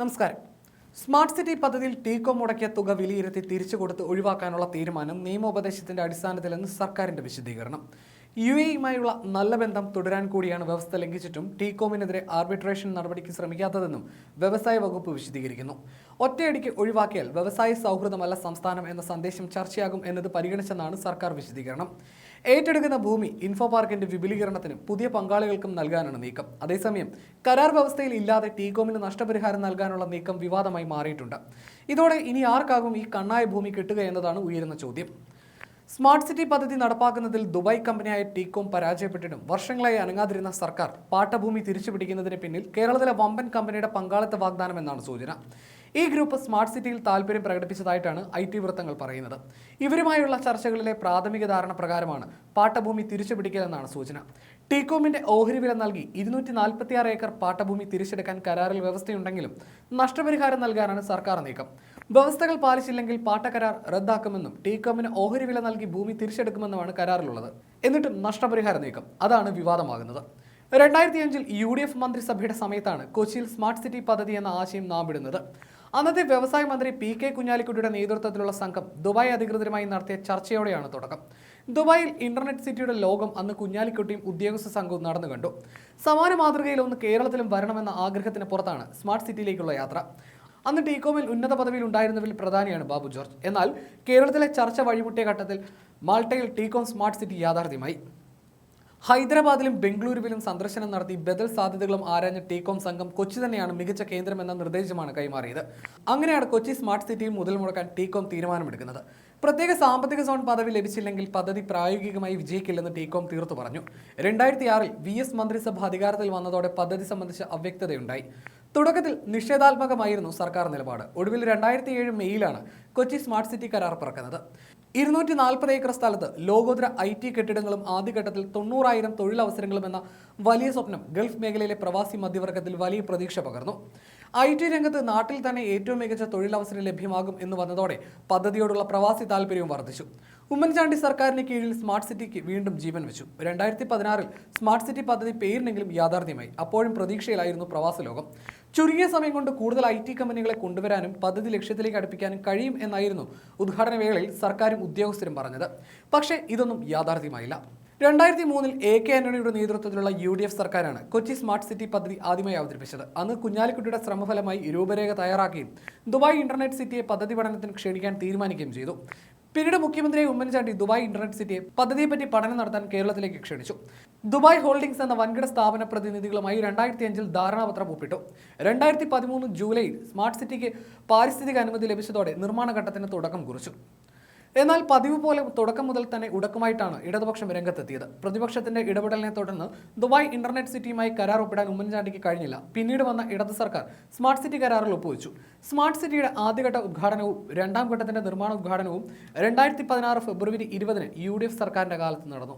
നമസ്കാരം. Smart city പദ്ധതിയിൽ TECOM മുടക്കിയ തുക വിലയിരുത്തി തിരിച്ചു കൊടുത്ത് ഒഴിവാക്കാനുള്ള തീരുമാനം നിയമോപദേശത്തിന്റെ അടിസ്ഥാനത്തിലെന്ന് സർക്കാരിന്റെ വിശദീകരണം. യു എയുമായുള്ള നല്ല ബന്ധം തുടരാൻ കൂടിയാണ് വ്യവസ്ഥ ലംഘിച്ചിട്ടും ടീകോമിനെതിരെ ആർബിട്രേഷൻ നടപടിക്ക് ശ്രമിക്കാത്തതെന്നും വ്യവസായ വകുപ്പ് വിശദീകരിക്കുന്നു. ഒറ്റയടിക്ക് ഒഴിവാക്കിയാൽ വ്യവസായ സൗഹൃദമല്ല സംസ്ഥാനം എന്ന സന്ദേശം ചർച്ചയാകും എന്നത് പരിഗണിച്ചെന്നാണ് സർക്കാർ വിശദീകരണം. ഏറ്റെടുക്കുന്ന ഭൂമി ഇൻഫോ പാർക്കിന്റെ വിപുലീകരണത്തിനും പുതിയ പങ്കാളികൾക്കും നൽകാനാണ് നീക്കം. അതേസമയം കരാർ വ്യവസ്ഥയിൽ ഇല്ലാതെ ടീകോമിന് നഷ്ടപരിഹാരം നൽകാനുള്ള നീക്കം വിവാദമായി മാറിയിട്ടുണ്ട്. ഇതോടെ ഇനി ആർക്കാകും ഈ കണ്ണായ ഭൂമി കിട്ടുക എന്നതാണ് ഉയരുന്ന ചോദ്യം. സ്മാർട്ട് സിറ്റി പദ്ധതി നടപ്പാക്കുന്നതിൽ ദുബായ് കമ്പനിയായ ടീകോം പരാജയപ്പെട്ടിട്ടും വർഷങ്ങളായി അനങ്ങാതിരുന്ന സർക്കാർ പാട്ടഭൂമി തിരിച്ചുപിടിക്കുന്നതിന് പിന്നിൽ കേരളത്തിലെ വമ്പൻ കമ്പനിയുടെ പങ്കാളിത്ത വാഗ്ദാനം എന്നാണ് സൂചന. ഈ ഗ്രൂപ്പ് സ്മാർട്ട് സിറ്റിയിൽ താല്പര്യം പ്രകടിപ്പിച്ചതായിട്ടാണ് ഐ ടി വൃത്തങ്ങൾ പറയുന്നത്. ഇവരുമായുള്ള ചർച്ചകളിലെ പ്രാഥമിക ധാരണ പ്രകാരമാണ് പാട്ടഭൂമി തിരിച്ചുപിടിക്കലെന്നാണ് സൂചന. ടീകോമിന്റെ ഓഹരി വില നൽകി ഇരുന്നൂറ്റി നാൽപ്പത്തി ആറ് ഏക്കർ പാട്ടഭൂമി തിരിച്ചെടുക്കാൻ കരാറിൽ വ്യവസ്ഥയുണ്ടെങ്കിലും നഷ്ടപരിഹാരം നൽകാനാണ് സർക്കാർ നീക്കം. വ്യവസ്ഥകൾ പാലിച്ചില്ലെങ്കിൽ പാട്ട കരാർ റദ്ദാക്കുമെന്നും ടീകോമിന് ഓഹരി വില നൽകി ഭൂമി തിരിച്ചെടുക്കുമെന്നുമാണ് കരാറിലുള്ളത്. എന്നിട്ടും നഷ്ടപരിഹാരം നീക്കം. അതാണ് വിവാദമാകുന്നത്. രണ്ടായിരത്തി അഞ്ചിൽ യു ഡി എഫ് മന്ത്രിസഭയുടെ സമയത്താണ് കൊച്ചിയിൽ സ്മാർട്ട് സിറ്റി പദ്ധതി എന്ന ആശയം നാമ്പിടുന്നത് അന്നത്തെ വ്യവസായ മന്ത്രി പി കെ കുഞ്ഞാലിക്കുട്ടിയുടെ നേതൃത്വത്തിലുള്ള സംഘം ദുബായ് അധികൃതരുമായി നടത്തിയ ചർച്ചയോടെയാണ് തുടക്കം. ദുബായിൽ ഇന്റർനെറ്റ് സിറ്റിയുടെ ലോകം അന്ന് കുഞ്ഞാലിക്കുട്ടിയും ഉദ്യോഗസ്ഥ സംഘവും നടന്നു കണ്ടു. സമാന മാതൃകയിൽ ഒന്ന് കേരളത്തിലും വരണമെന്ന ആഗ്രഹത്തിന് പുറത്താണ് സ്മാർട്ട് സിറ്റിയിലേക്കുള്ള യാത്ര. അന്ന് ടീകോമിൽ ഉന്നത പദവിയിൽ ഉണ്ടായിരുന്നവരിൽ പ്രധാനിയാണ് ബാബു ജോർജ്. എന്നാൽ കേരളത്തിലെ ചർച്ച വഴിമുട്ടിയ ഘട്ടത്തിൽ മാൾട്ടയിൽ ടീകോം സ്മാർട്ട് സിറ്റി യാഥാർത്ഥ്യമായി. ഹൈദരാബാദിലും ബംഗളൂരുവിലും സന്ദർശനം നടത്തി ബദൽ സാധ്യതകളും ആരാഞ്ഞ ടീകോം സംഘം കൊച്ചി തന്നെയാണ് മികച്ച കേന്ദ്രമെന്ന നിർദ്ദേശമാണ് കൈമാറിയത്. അങ്ങനെയാണ് കൊച്ചി സ്മാർട്ട് സിറ്റിയിൽ മുതൽ മുടക്കാൻ ടീകോം തീരുമാനമെടുക്കുന്നത്. പ്രത്യേക സാമ്പത്തിക സോൺ പദവി ലഭിച്ചില്ലെങ്കിൽ പദ്ധതി പ്രായോഗികമായി വിജയിക്കില്ലെന്ന് ടീകോം തീർത്തു പറഞ്ഞു. രണ്ടായിരത്തി ആറിൽ വി എസ് മന്ത്രിസഭ അധികാരത്തിൽ വന്നതോടെ പദ്ധതി സംബന്ധിച്ച അവ്യക്തതയുണ്ടായി. തുടക്കത്തിൽ നിഷേധാത്മകമായിരുന്നു സർക്കാർ നിലപാട്. ഒടുവിൽ രണ്ടായിരത്തി ഏഴ് മെയ്യിലാണ് കൊച്ചി സ്മാർട്ട് സിറ്റി കരാർ പിറക്കുന്നത്. ഇരുന്നൂറ്റി നാൽപ്പത് ഏക്കർ സ്ഥലത്ത് ലോകോത്തര ഐ ടി കെട്ടിടങ്ങളും ആദ്യഘട്ടത്തിൽ തൊണ്ണൂറായിരം തൊഴിലവസരങ്ങളും എന്ന വലിയ സ്വപ്നം ഗൾഫ് മേഖലയിലെ പ്രവാസി മധ്യവർഗത്തിൽ വലിയ പ്രതീക്ഷ പകർന്നു. ഐ ടി രംഗത്ത് നാട്ടിൽ തന്നെ ഏറ്റവും മികച്ച തൊഴിലവസരം ലഭ്യമാകും എന്ന് വന്നതോടെ പദ്ധതിയോടുള്ള പ്രവാസി താല്പര്യവും വർദ്ധിച്ചു. ഉമ്മൻചാണ്ടി സർക്കാരിന് കീഴിൽ സ്മാർട്ട് സിറ്റിക്ക് വീണ്ടും ജീവൻ വെച്ചു. രണ്ടായിരത്തി പതിനാറിൽ സ്മാർട്ട് സിറ്റി പദ്ധതി പേരിനെങ്കിലും യാഥാർത്ഥ്യമായി. അപ്പോഴും പ്രതീക്ഷയിലായിരുന്നു പ്രവാസ ലോകം. ചുരുങ്ങിയ സമയം കൊണ്ട് കൂടുതൽ ഐ ടി കമ്പനികളെ കൊണ്ടുവരാനും പദ്ധതി ലക്ഷ്യത്തിലേക്ക് അടുപ്പിക്കാനും കഴിയും എന്നായിരുന്നു ഉദ്ഘാടന വേളയിൽ സർക്കാരും ഉദ്യോഗസ്ഥരും പറഞ്ഞത്. പക്ഷേ ഇതൊന്നും യാഥാർത്ഥ്യമായില്ല. രണ്ടായിരത്തി മൂന്നിൽ എ കെ ആന്റണിയുടെ നേതൃത്വത്തിലുള്ള യു ഡി എഫ് സർക്കാരാണ് കൊച്ചി സ്മാർട്ട് സിറ്റി പദ്ധതി ആദ്യമായി അവതരിപ്പിച്ചത്. അന്ന് കുഞ്ഞാലിക്കുട്ടിയുടെ ശ്രമഫലമായി രൂപരേഖ തയ്യാറാക്കുകയും ദുബായ് ഇന്റർനെറ്റ് സിറ്റിയെ പദ്ധതി പഠനത്തിന് ക്ഷണിക്കാൻ തീരുമാനിക്കുകയും ചെയ്തു. പിന്നീട് മുഖ്യമന്ത്രി ഉമ്മൻചാണ്ടി ദുബായ് ഇന്റർനെറ്റ് സിറ്റിയെ പദ്ധതിയെപ്പറ്റി പഠനം നടത്താൻ കേരളത്തിലേക്ക് ക്ഷണിച്ചു. ദുബായ് ഹോൾഡിംഗ്സ് എന്ന വൻകിട സ്ഥാപന പ്രതിനിധികളുമായി രണ്ടായിരത്തി അഞ്ചിൽ ധാരണാപത്രം ഒപ്പിട്ടു. രണ്ടായിരത്തി പതിമൂന്ന് ജൂലൈയിൽ സ്മാർട്ട് സിറ്റിക്ക് പാരിസ്ഥിതിക അനുമതി ലഭിച്ചതോടെ നിർമ്മാണ ഘട്ടത്തിന് തുടക്കം കുറിച്ചു. എന്നാൽ പതിവ് പോലെ തുടക്കം മുതൽ തന്നെ ഉടക്കമായിട്ടാണ് ഇടതുപക്ഷം രംഗത്തെത്തിയത്. പ്രതിപക്ഷത്തിന്റെ ഇടപെടലിനെ തുടർന്ന് ദുബായ് ഇന്റർനെറ്റ് സിറ്റിയുമായി കരാർ ഒപ്പിടാൻ ഉമ്മൻചാണ്ടിക്ക് കഴിഞ്ഞില്ല. പിന്നീട് വന്ന ഇടത് സർക്കാർ സ്മാർട്ട് സിറ്റി കരാറിൽ ഒപ്പുവെച്ചു. സ്മാർട്ട് സിറ്റിയുടെ ആദ്യഘട്ട ഉദ്ഘാടനവും രണ്ടാം ഘട്ടത്തിന്റെ നിർമ്മാണ ഉദ്ഘാടനവും രണ്ടായിരത്തി പതിനാറ് ഫെബ്രുവരി ഇരുപതിന് യു ഡി എഫ് സർക്കാരിന്റെ കാലത്ത് നടന്നു.